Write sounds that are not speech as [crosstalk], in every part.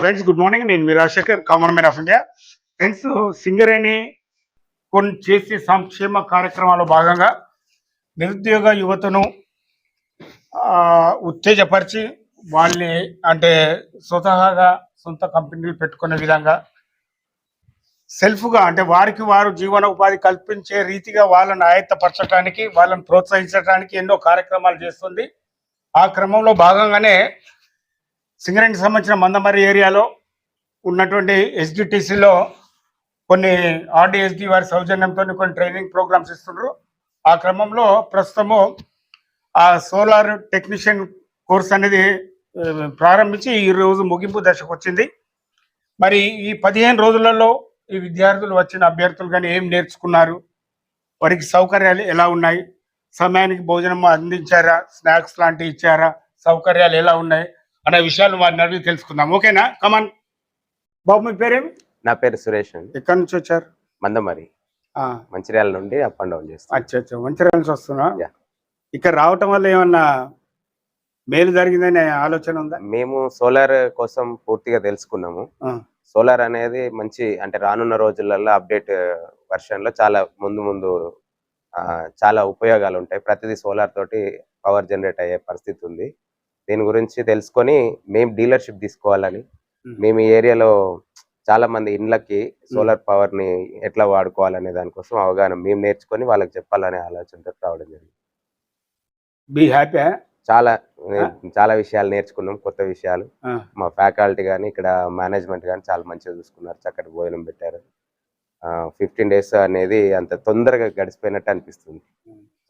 friends good morning నేను మీ Rajasekhar common man of India. Friends Singareni కొన్ని చేసే సంక్షేమ కార్యక్రమాల్లో భాగంగా నిరుద్యోగ యువతను ఉత్తేజపరిచి వాళ్ళని అంటే స్వతహాగా సొంత కంపెనీలు పెట్టుకునే విధంగా సెల్ఫ్గా అంటే వారికి వారు జీవన ఉపాధి కల్పించే రీతిగా వాళ్ళని ఆయత్తపరచడానికి వాళ్ళని ప్రోత్సహించడానికి ఎన్నో కార్యక్రమాలు చేస్తుంది. ఆ క్రమంలో భాగంగానే సింగరేణికి సంబంధించిన మందమరి ఏరియాలో ఉన్నటువంటి ఎస్జిటిసిలో కొన్ని ఆర్డిఎస్డి వారి సౌజన్యంతో కొన్ని ట్రైనింగ్ ప్రోగ్రామ్స్ ఇస్తున్నారు ఆ క్రమంలో ప్రస్తుతము ఆ సోలార్ టెక్నీషియన్ కోర్స్ అనేది ప్రారంభించి ఈ రోజు ముగింపు దశకు వచ్చింది. మరి ఈ పదిహేను రోజులలో ఈ విద్యార్థులు వచ్చిన అభ్యర్థులు కానీ ఏం నేర్చుకున్నారు? వారికి సౌకర్యాలు ఎలా ఉన్నాయి? సమయానికి భోజనం అందించారా? స్నాక్స్ లాంటివి ఇచ్చారా? సౌకర్యాలు ఎలా ఉన్నాయి? అనే విషయాలు వారిని అడిగి తెలుసుకుందాం. ఓకేనా? కమాన్ బాబు మీ పేరేమి? నా పేరు సురేష్ అండి. ఎక్కడి నుంచి వచ్చారు? మందమరి. మంచిర్యాల నుండి అప్ అండ్ డౌన్ చేస్తాను అచ్చా అచ్చా. మంచిర్యాల నుంచి వస్తున్నా. ఇక్కడ రావటం వల్ల ఏమన్నా మేలు జరిగిందనే ఆలోచన ఉందా? మేము సోలార్ కోసం పూర్తిగా తెలుసుకున్నాము. సోలార్ అనేది మంచి అంటే రానున్న రోజులలో అప్డేట్ వర్షన్లో చాలా ముందు ముందు చాలా ఉపయోగాలు ఉంటాయి. ప్రతిదీ సోలార్ తోటి పవర్ జనరేట్ అయ్యే పరిస్థితి ఉంది. దీని గురించి తెలుసుకొని మేము డీలర్షిప్ తీసుకోవాలని. మేము. ఈ ఏరియాలో చాలా మంది ఇండ్లకి సోలార్ పవర్ని ఎట్లా వాడుకోవాలనే దానికోసం అవగాహన మేము నేర్చుకొని వాళ్ళకి చెప్పాలనే ఆలోచనతో రావడం జరిగింది. బీ హ్యాపీ చాలా చాలా విషయాలు నేర్చుకున్నాం కొత్త విషయాలు. మా ఫ్యాకల్టీ కానీ ఇక్కడ మేనేజ్మెంట్ కానీ చాలా మంచిగా చూసుకున్నారు చక్కటి భోజనం పెట్టారు. ఫిఫ్టీన్ డేస్ అనేది అంత తొందరగా గడిచిపోయినట్టు అనిపిస్తుంది.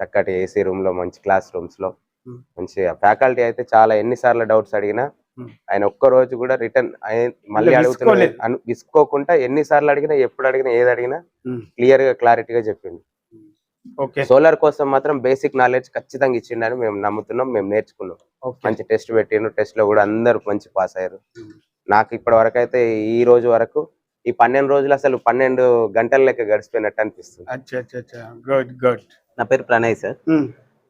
చక్కటి ఏసీ రూమ్లో మంచి క్లాస్ రూమ్స్లో. మంచిగా. ఫ్యాకల్టీ అయితే చాలా ఎన్నిసార్లు డౌట్స్ అడిగినా. ఆయన ఒక్క రోజు కూడా రిటర్న్ మళ్ళీ. అను- విసుకోకుండా ఎన్నిసార్లు అడిగినా ఎప్పుడు అడిగినా ఏది అడిగినా క్లియర్గా క్లారిటీగా చెప్పింది ఓకే. సోలార్ కోసం మాత్రం బేసిక్ నాలెడ్జ్ ఖచ్చితంగా ఇచ్చిండని మేము నమ్ముతున్నాం మేము నేర్చుకున్నాం. మంచి టెస్ట్ పెట్టిండ్రు టెస్ట్లో కూడా అందరూ మంచి పాస్ అయ్యారు. నాకు ఇప్పటి వరకు అయితే ఈ రోజు వరకు ఈ పన్నెండు రోజులు అసలు పన్నెండు గంటల లెక్క గడిచిపోయినట్టు అనిపిస్తుంది. అచ్చా అచ్చా అచ్చా. Good good. నా పేరు ప్రణయ్ సార్.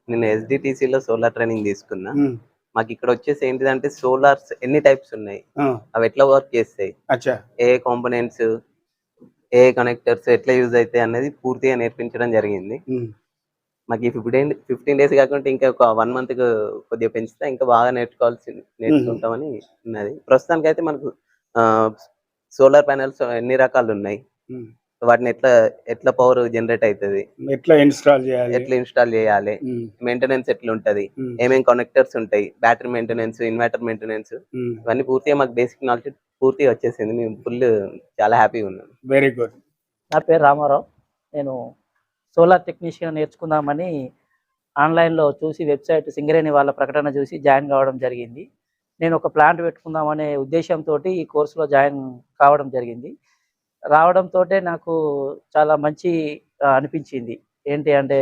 నేను SDTC లో సోలార్ ట్రైనింగ్ తీసుకున్నా. మాకు ఇక్కడ వచ్చేసి ఏంటిదంటే సోలార్స్ ఎన్ని టైప్స్ ఉన్నాయి? అవి ఎట్లా వర్క్ చేస్తాయి? ఏ కాంపోనెంట్స్ ఏ కనెక్టర్స్ ఎట్లా యూజ్ అవుతాయి అనేది పూర్తిగా నేర్పించడం జరిగింది. మాకు ఈ ఫిఫ్టీన్ ఫిఫ్టీన్ డేస్ కాకుండా ఇంకా ఒక వన్ మంత్ కొద్దిగా పెంచితే ఇంకా బాగా నేర్చుకోవాల్సి నేర్చుకుంటామని ఉన్నది. ప్రస్తుతానికి అయితే మనకు సోలార్ ప్యానెల్స్ ఎన్ని రకాలు ఉన్నాయి. వాటిని ఎట్లా ఎట్లా పవర్ జనరేట్ అవుతుంది ఎట్లా ఇన్స్టాల్ చేయాలి? ఎట్లా ఇన్స్టాల్ చేయాలి? మెయింటెనెన్స్ ఎట్లా ఉంటది ఏమేం కనెక్టర్స్ ఉంటాయి? బ్యాటరీ మెయింటెనెన్స్ ఇన్వర్టర్ మెయింటెనెన్స్ ఇవన్నీ పూర్తిగా మాకు బేసిక్ నాలెడ్జ్ పూర్తిగా వచ్చేసింది. మేము ఫుల్ చాలా హ్యాపీగా ఉన్నాం. వెరీ గుడ్ నా పేరు రామారావు. నేను సోలార్ టెక్నీషియన్ నేర్చుకుందామని ఆన్లైన్లో చూసి వెబ్సైట్ సింగరేణి వాళ్ళ ప్రకటన చూసి జాయిన్ కావడం జరిగింది. నేను ఒక ప్లాంట్ పెట్టుకుందామనే ఉద్దేశంతో ఈ కోర్సులో జాయిన్ కావడం జరిగింది. రావడంతో నాకు చాలా మంచి అనిపించింది. ఏంటి అంటే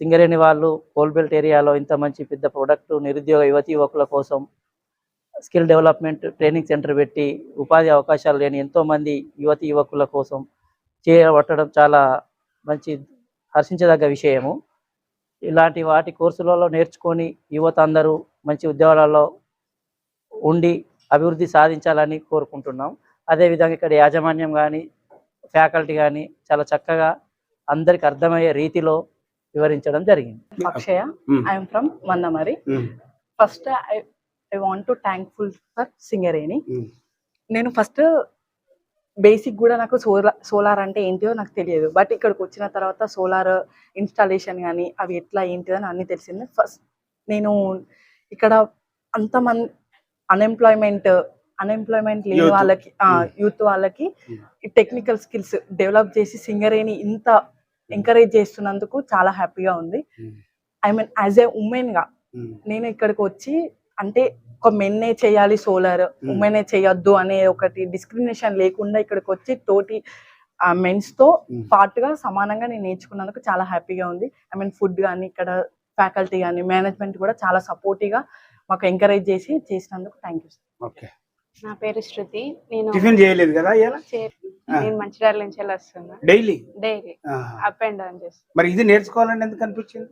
సింగరేణి వాళ్ళు కోల్బెల్ట్ ఏరియాలో ఇంత మంచి పెద్ద ప్రొడక్ట్ నిరుద్యోగ యువతి యువకుల కోసం స్కిల్ డెవలప్మెంట్ ట్రైనింగ్ సెంటర్ పెట్టి ఉపాధి అవకాశాలు లేని ఎంతోమంది యువతి యువకుల కోసం చేయబట్టడం చాలా మంచి హర్షించదగ్గ విషయము. ఇలాంటి వాటి కోర్సులలో నేర్చుకొని యువత అందరూ మంచి ఉద్యోగాలలో ఉండి అభివృద్ధి సాధించాలని కోరుకుంటున్నాం. అదేవిధంగా ఇక్కడ యాజమాన్యం కానీ ఫ్యాకల్టీ కానీ చాలా చక్కగా అందరికి అర్థమయ్యే రీతిలో వివరించడం జరిగింది. am from Mandamari. Um, First, I I want to thankful for Singareni. నేను ఫస్ట్ బేసిక్ కూడా నాకు సోలార్ సోలార్ అంటే ఏంటిదో నాకు తెలియదు. బట్ ఇక్కడికి వచ్చిన తర్వాత సోలార్ ఇన్స్టాలేషన్ కానీ అవి ఎట్లా ఏంటిదో అని అన్ని తెలిసింది. ఫస్ట్ నేను ఇక్కడ అంతమంది అన్ఎంప్లాయ్మెంట్ అన్ఎంప్లాయ్మెంట్ లేని. వాళ్ళకి. యూత్ వాళ్ళకి Mm. టెక్నికల్ స్కిల్స్ డెవలప్ చేసి సింగరేణి ఇంత ఎంకరేజ్ చేస్తున్నందుకు చాలా హ్యాపీగా ఉంది. ఐ మీన్ యాజ్ ఏ ఉమెన్గా నేను ఇక్కడికి వచ్చి అంటే ఒక మెన్నే చేయాలి సోలార్ ఉమెనే చేయొద్దు అనే ఒకటి డిస్క్రిమినేషన్ లేకుండా ఇక్కడికి వచ్చి తోటి మెన్స్తో Mm. పార్ట్గా సమానంగా నేను నేర్చుకున్నందుకు చాలా హ్యాపీగా ఉంది ఐ మీన్ ఫుడ్ కానీ ఇక్కడ ఫ్యాకల్టీ కానీ మేనేజ్మెంట్ కూడా చాలా సపోర్టివ్గా మాకు ఎంకరేజ్ చేసి చేసినందుకు థ్యాంక్ యూ ఓకే నా పేరు శృతి. నేను టిఫిన్ చేయలేదు కదా చే-. నేను మంచిర్యాల నుంచి వెళ్ళి వస్తున్నా. Daily? Daily. Up and down చేస్తాను మరి ఇది నేర్చుకోవాలని ఎందుకు అనిపించింది?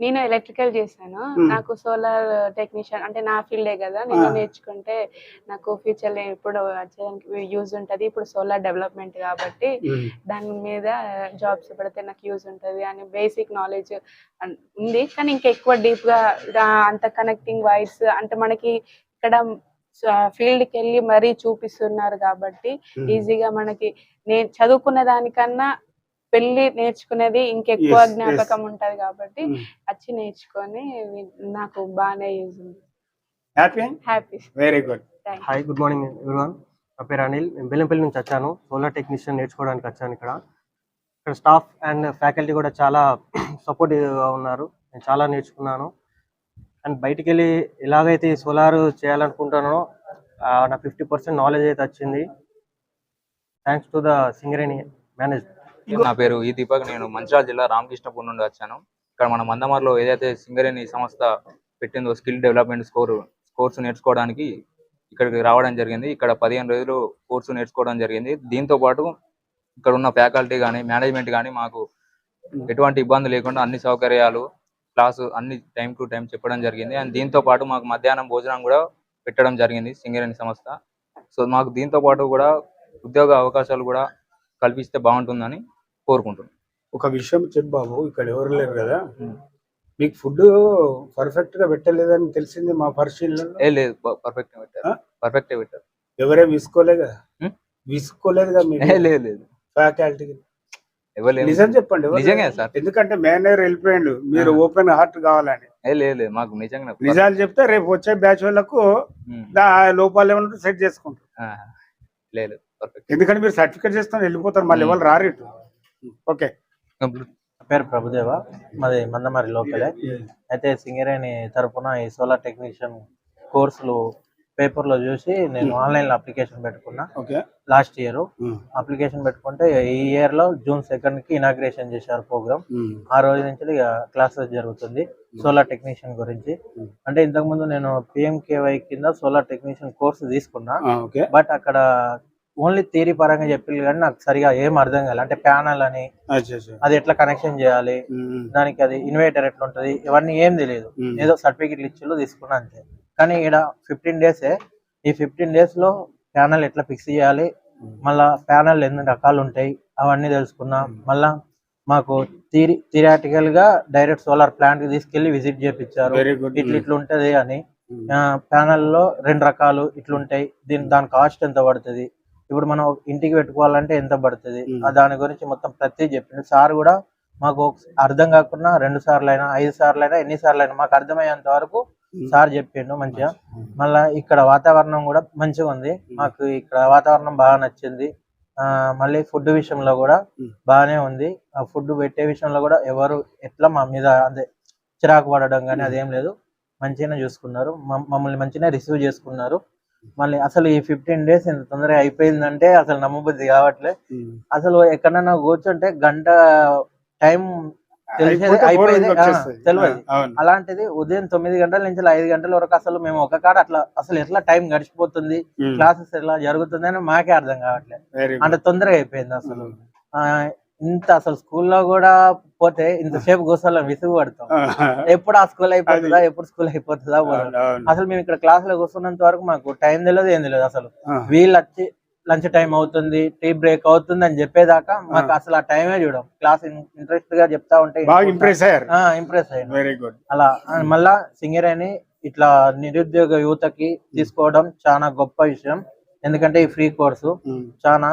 నేను ఎలక్ట్రికల్ చేశాను. Hmm. నాకు సోలార్ టెక్నీషియన్ అంటే నా ఫీల్డే కదా. నేను Ah. నేర్చుకుంటే నాకు ఫ్యూచర్లో ఇప్పుడు వచ్చేదానికి యూజ్ ఉంటది. ఇప్పుడు సోలార్ డెవలప్మెంట్ కాబట్టి దాని మీద జాబ్స్ పెడితే నాకు యూజ్ ఉంటది అని బేసిక్ నాలెడ్జ్ ఉంది. కానీ ఇంకా ఎక్కువ డీప్గా దా- అంత కనెక్టింగ్ వైర్స్ అంటే మనకి ఇక్కడ ఫీల్డ్కి వెళ్ళి మరీ చూపిస్తున్నారు కాబట్టి ఈజీగా మనకి నేను చదువుకున్న దానికన్నా పెళ్ళి నేర్చుకునేది ఇంకెక్కువ. జ్ఞాపకం ఉంటది కాబట్టి. వచ్చి నేర్చుకొని నాకు బాగానే యూజ్ ఉంది happy happy very good hi good morning everyone నా పేరు అనిల్. నేను బెల్లంపల్లి నుంచి వచ్చాను. సోలార్ టెక్నీషియన్ నేర్చుకోవడానికి వచ్చాను ఇక్కడ. ఇక్కడ స్టాఫ్ అండ్ ఫ్యాకల్టీ కూడా చాలా [clears throat] సపోర్టివ్గా ఉన్నారు. నేను చాలా నేర్చుకున్నాను. అండ్ బయటికి వెళ్ళి ఎలాగైతే సోలార్ చేయాలనుకుంటానో నా ఫిఫ్టీ పర్సెంట్ నాలెడ్జ్ అయితే వచ్చింది. Thanks to the Singareni management నా పేరు ఈ దీపక్. నేను మంచిర్యాల జిల్లా రామకృష్ణపూర్ నుండి వచ్చాను. ఇక్కడ మన మందమర్లో ఏదైతే సింగరేణి సంస్థ పెట్టిందో స్కిల్ డెవలప్మెంట్ స్కోర్ కోర్సు నేర్చుకోవడానికి ఇక్కడికి రావడం జరిగింది. ఇక్కడ పదిహేను రోజులు కోర్సు నేర్చుకోవడం జరిగింది. దీంతో పాటు ఇక్కడ ఉన్న ఫ్యాకల్టీ కానీ మేనేజ్మెంట్ కానీ మాకు ఎటువంటి ఇబ్బంది లేకుండా అన్ని సౌకర్యాలు క్లాసు అన్ని టైం టు టైం చెప్పడం జరిగింది. అండ్ దీంతో పాటు మాకు మధ్యాహ్నం భోజనం కూడా పెట్టడం జరిగింది సింగరేణి సంస్థ. సో మాకు దీంతో పాటు కూడా ఉద్యోగ అవకాశాలు కూడా కల్పిస్తే బాగుంటుందని కోరుకుంటున్నాను ఒక విషయం చెప్పు బాబు ఇక్కడ ఎవరు లేరు కదా. మీకు ఫుడ్ పర్ఫెక్ట్గా పెట్టలేదని తెలిసింది మా పరిశీలనలో? ఏ లేదు పర్ఫెక్ట్ పెట్టారు? పర్ఫెక్ట్ పెట్టారు. ఎవరే? విసుకోలేదుగా లేదు నిజం చెప్పండి నిజంగా? సార్. ఎందుకంటే మేనేజర్ వెళ్ళిపోయిండు. మీరు. ఓపెన్ హార్ట్ కావాలని. లేదు మాకు నిజంగా నిజాలు చెప్తే రేపు వచ్చే బ్యాచ్ వాళ్ళకు లోపాలు ఏమన్నా సెట్ చేసుకుంటారు. లేదు ఎందుకంటే మీరు సర్టిఫికేట్ చేస్తాను వెళ్ళిపోతారు మళ్ళీ Hmm. ఎవరు రారు ఇటు. ఓకే. నా పేరు ప్రభుదేవ. మాది మందమారి లోకలే. అయితే సింగరేణి తరపున ఈ సోలార్ టెక్నీషియన్ కోర్సులు పేపర్లో చూసి నేను ఆన్లైన్లో అప్లికేషన్ పెట్టుకున్నా. ఓకే. Last year. అప్లికేషన్ పెట్టుకుంటే ఈ ఇయర్లో జూన్ సెకండ్కి ఇనాగ్రేషన్ చేశారు ప్రోగ్రామ్ ఆ రోజు నుంచి క్లాసెస్ జరుగుతుంది. సోలార్ టెక్నీషియన్ గురించి. అంటే ఇంతకు ముందు నేను పిఎంకేవై కింద సోలార్ టెక్నీషియన్ కోర్సు తీసుకున్నా. బట్ అక్కడ ఓన్లీ థియరీ పరంగా చెప్పారు కానీ నాకు సరిగా ఏం అర్థం కాలేదు అంటే ప్యానల్ అని అది ఎట్లా కనెక్షన్ చేయాలి. దానికి అది ఇన్వర్టర్ ఎట్లా ఉంటది ఇవన్నీ ఏం తెలియదు. ఏదో సర్టిఫికెట్లు ఇచ్చిలో తీసుకున్నా అంతే. కానీ ఇక్కడ ఫిఫ్టీన్ డేసే ఈ ఫిఫ్టీన్ డేస్లో ప్యానల్ ఎట్లా ఫిక్స్ చేయాలి? మళ్ళా ప్యానల్ ఎన్ని రకాలు ఉంటాయి? అవన్నీ తెలుసుకున్నా. మళ్ళా మాకు థియరీ థిరాటికల్గా డైరెక్ట్ సోలార్ ప్లాంట్కి తీసుకెళ్ళి విజిట్ చేపించారు ఇట్లా ఇట్లా ఉంటది అని. ప్యానల్లో రెండు రకాలు ఇట్లుంటాయి దీని దాని కాస్ట్ ఎంత పడుతుంది? ఇప్పుడు మనం ఇంటికి పెట్టుకోవాలంటే ఎంత పడుతుంది? Hmm. ఆ దాని గురించి మొత్తం ప్రతి చెప్పిండు. సార్ కూడా మాకు అర్థం కాకుండా రెండు సార్లు అయినా ఐదు సార్లు అయినా ఎన్ని సార్లు అయినా మాకు అర్థమయ్యేంత వరకు సార్ చెప్పిండు మంచిగా. మళ్ళా ఇక్కడ వాతావరణం కూడా మంచిగా ఉంది. మాకు ఇక్కడ వాతావరణం బాగా నచ్చింది. ఆ మళ్ళీ ఫుడ్ విషయంలో కూడా. బాగానే ఉంది. ఆ ఫుడ్ పెట్టే విషయంలో కూడా ఎవరు ఎట్లా మా మీద అదే చిరాకు పడడం కానీ అదేం లేదు. మంచిగానే చూసుకున్నారు. మమ్- మమ్మల్ని మంచిగానే రిసీవ్ చేసుకున్నారు. మళ్ళీ అసలు ఈ ఫిఫ్టీన్ డేస్ ఇంత తొందరగా అయిపోయిందంటే అసలు నమ్మబుద్ధి కావట్లే. అసలు ఎక్కడన్నా కూర్చుంటే గంట టైం తెలియదు అలాంటిది ఉదయం తొమ్మిది గంటల నుంచి ఐదు గంటల వరకు అసలు మేము ఒక కాడ అట్లా అసలు ఎట్లా టైం గడిచిపోతుంది. క్లాసెస్ ఎలా జరుగుతుంది అని మాకే అర్థం కావట్లేదు. అంటే తొందరగా అయిపోయింది అసలు. ఆ, ఇంత అసలు స్కూల్లో కూడా పోతే ఇంతసేపు కూర్చోాలని విసుగు పడతాం. ఎప్పుడు ఆ స్కూల్ అయిపోతుందా? ఎప్పుడు స్కూల్ అయిపోతుందా. అసలు మేము ఇక్కడ క్లాస్లో కూర్చున్నంత వరకు మాకు టైం తెలియదు ఏం తెలియదు అసలు. వీళ్ళు వచ్చి లంచ్ టైం అవుతుంది టీ బ్రేక్ అవుతుంది అని చెప్పేదాకా మాకు. అసలు ఆ టైమే చూడం. క్లాస్ ఇంట్రెస్ట్గా చెప్తా ఉంటే ఇంప్రెస్ అయ్యారు. ఇంప్రెస్ వెరీ గుడ్ అలా మళ్ళా సింగర్ అని ఇట్లా నిరుద్యోగ యువతకి తీసుకోవడం చాలా గొప్ప విషయం. ఎందుకంటే ఈ ఫ్రీ కోర్సు చాలా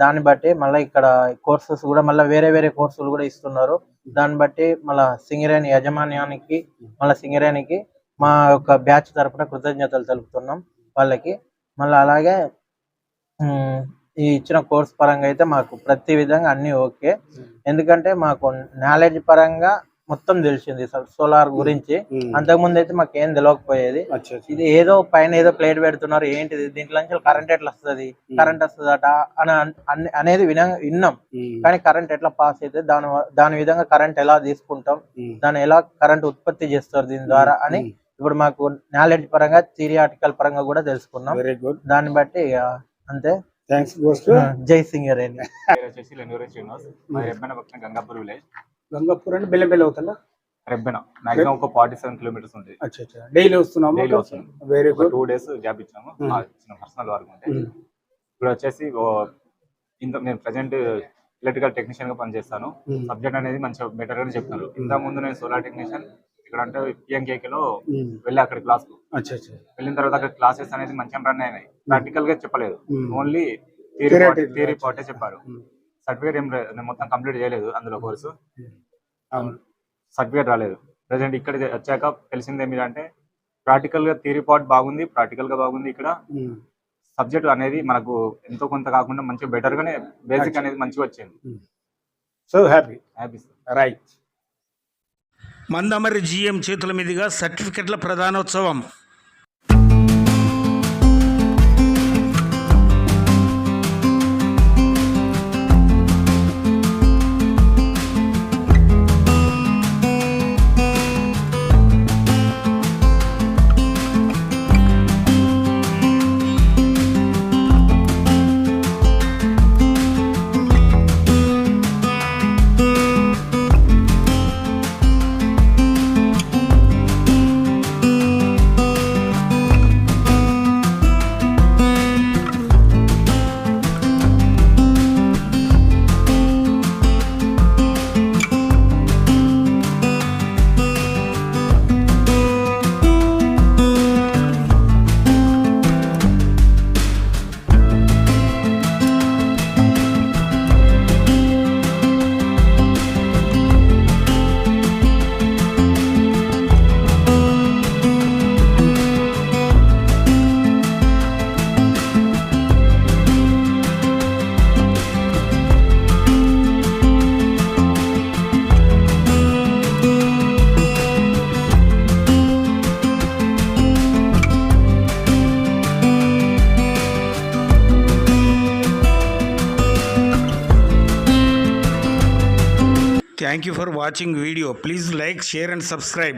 దాన్ని బట్టి మళ్ళీ ఇక్కడ కోర్సెస్ కూడా మళ్ళీ వేరే వేరే కోర్సులు కూడా ఇస్తున్నారు. దాన్ని బట్టి మళ్ళా సింగరేణి యాజమాన్యానికి మళ్ళీ సింగరేణికి మా యొక్క బ్యాచ్ తరపున కృతజ్ఞతలు తెలుపుతున్నాం వాళ్ళకి. మళ్ళీ అలాగే ఈ ఇచ్చిన కోర్స్ పరంగా అయితే మాకు ప్రతి విధంగా అన్ని ఓకే. ఎందుకంటే మాకు నాలెడ్జ్ పరంగా మొత్తం తెలిసింది సోలార్ గురించి. అంతకుముందు అయితే మాకు ఏం తెలియకపోయేది ఇది ఏదో పైన ఏదో ప్లేట్ పెడుతున్నారు ఏంటిది దీంట్లో నుంచి కరెంట్ ఎట్లా వస్తుంది కరెంట్ వస్తుందట అని అన్- అన్- అనేది విన విన్నాం. కానీ కరెంట్ ఎట్లా పాస్ అయితే దాని దాని విధంగా కరెంట్ ఎలా తీసుకుంటాం దాన్ని ఎలా కరెంట్ ఉత్పత్తి చేస్తారు దీని ద్వారా అని ఇప్పుడు మాకు నాలెడ్జ్ పరంగా థిరియాటికల్ పరంగా కూడా తెలుసుకున్నాం. వెరీ గుడ్ దాన్ని బట్టి అంతే థ్యాంక్స్ గోస్ట్ జై సింగరేణి పేరు వచ్చేసి శ్రీనివాస్. మాది రెబ్బెన పక్కన గంగాపూర్ విలేజ్. గంగాపూర్ అంటే బెల్ల బెల్ల అవుతుందా? రెబ్బెన. మాక్సిమం ఒక ఫార్టీ సెవెన్ కిలోమీటర్స్ ఉంది. అచ్చా అచ్చా. డైలీ వస్తున్నాము? డైలీ వస్తున్నాం very good two days gap ఇచ్చాము. Hmm. చిన్న పర్సనల్ వర్క్ ఉంటే. ఇప్పుడు వచ్చేసి ఇంత నేను ప్రజెంట్ ఎలక్ట్రికల్ టెక్నీషియన్గా పనిచేస్తాను. సబ్జెక్ట్ అనేది మంచిగా బెటర్గా చెప్తున్నారు. ఇంత ముందు నేను సోలార్ టెక్నీషియన్ ఇక్కడ అంటే పిఎంకేకే లో వెళ్ళి అక్కడ క్లాస్ వెళ్ళిన తర్వాత అక్కడ క్లాసెస్ అనేది మంచిగా రన్ అయినాయి. ప్రాక్టికల్గా చెప్పలేదు. ఓన్లీ. థియరీ పార్టే చెప్పారు. సర్టిఫికేట్ ఏం మొత్తం కంప్లీట్ చేయలేదు అందులో కోర్సు సర్టిఫికేట్ రాలేదు. ప్రజెంట్ ఇక్కడ వచ్చాక తెలిసింది ఏమిటి అంటే ప్రాక్టికల్గా థియరీ పార్ట్ బాగుంది ప్రాక్టికల్గా బాగుంది ఇక్కడ. సబ్జెక్ట్ అనేది మనకు ఎంతో కొంత కాకుండా మంచిగా బెటర్ గానే బేసిక్ అనేది మంచిగా వచ్చింది. So happy happy right Mandamarri GM చేతుల మీదుగా సర్టిఫికెట్ల ప్రధానోత్సవం. Thank you for watching video. Please like, share and subscribe.